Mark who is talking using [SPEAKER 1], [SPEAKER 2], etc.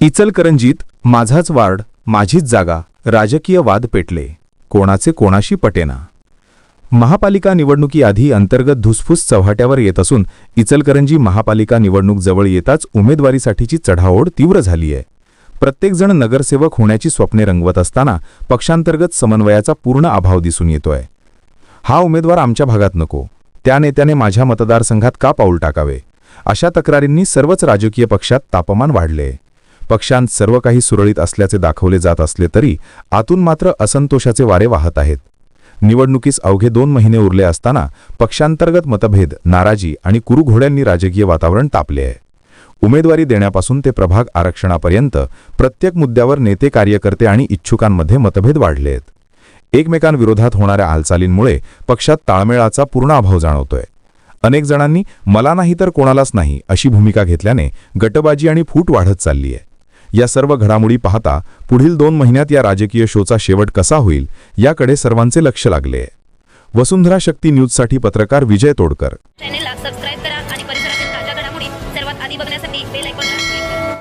[SPEAKER 1] इचलकरंजीत माझाच वार्ड माझीच जागा राजकीय वाद पेटले. कोणाचे कोणाशी पटेना? महापालिका निवडणुकीआधी अंतर्गत धुसफूस चव्हाट्यावर येत असून इचलकरंजी महापालिका निवडणूक जवळ येताच उमेदवारीसाठीची चढाओढ तीव्र झाली आहे प्रत्येकजण नगरसेवक होण्याची स्वप्ने रंगवत असताना पक्षांतर्गत समन्वयाचा पूर्ण अभाव दिसून येतोय. हा उमेदवार आमच्या भागात नको. त्या नेत्याने माझ्या मतदारसंघात का पाऊल टाकावे? अशा तक्रारींनी सर्वच राजकीय पक्षात तापमान वाढले. पक्षांत सर्व काही सुरळीत असल्याचे दाखवले जात असले तरी आतून मात्र असंतोषाचे वारे वाहत आहेत. निवडणुकीस अवघे दोन महिने उरले असताना पक्षांतर्गत मतभेद नाराजी आणि कुरुघोड्यांनी राजकीय वातावरण तापले आहे. उमेदवारी देण्यापासून ते प्रभाग आरक्षणापर्यंत प्रत्येक मुद्द्यावर नेते कार्यकर्ते आणि इच्छुकांमध्ये मतभेद वाढले आहेत. एकमेकांविरोधात होणाऱ्या हालचालींमुळे पक्षात ताळमेळाचा पूर्ण अभाव जाणवतोय. अनेक जणांनी मला नाही तर कोणालाच नाही अशी भूमिका घेतल्याने गटबाजी आणि फूट वाढत चालली आहे. या सर्व घडामोडी पाहता पुढील दोन महिन्यात या राजकीय शोचा शेवट कसा होईल याकडे सर्वांचे लक्ष लागले. वसुंधरा शक्ती न्यूजसाठी पत्रकार विजय तोडकर.